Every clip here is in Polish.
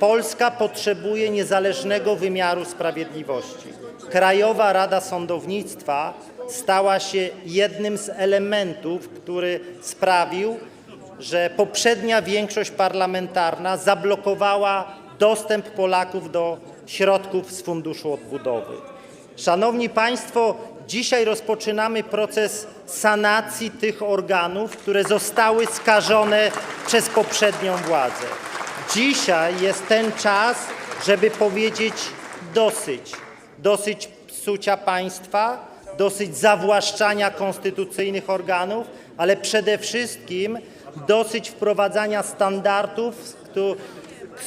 Polska potrzebuje niezależnego wymiaru sprawiedliwości. Krajowa Rada Sądownictwa stała się jednym z elementów, który sprawił, że poprzednia większość parlamentarna zablokowała dostęp Polaków do środków z Funduszu Odbudowy. Szanowni Państwo, dzisiaj rozpoczynamy proces sanacji tych organów, które zostały skażone przez poprzednią władzę. Dzisiaj jest ten czas, żeby powiedzieć dosyć. Dosyć psucia państwa, dosyć zawłaszczania konstytucyjnych organów, ale przede wszystkim dosyć wprowadzania standardów, z któ-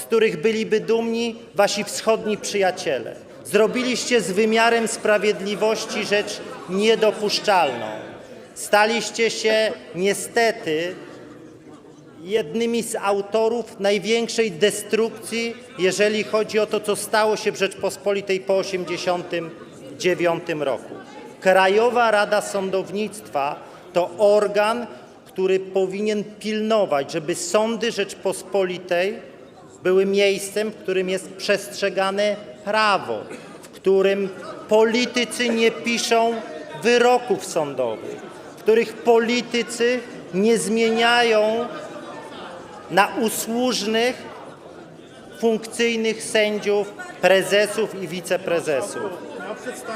z których byliby dumni wasi wschodni przyjaciele. Zrobiliście z wymiarem sprawiedliwości rzecz niedopuszczalną. Staliście się niestety jednymi z autorów największej destrukcji, jeżeli chodzi o to, co stało się w Rzeczpospolitej po 1989 roku. Krajowa Rada Sądownictwa to organ, który powinien pilnować, żeby sądy Rzeczpospolitej były miejscem, w którym jest przestrzegane prawo, w którym politycy nie piszą wyroków sądowych, w których politycy nie zmieniają na usłużnych, funkcyjnych sędziów, prezesów i wiceprezesów.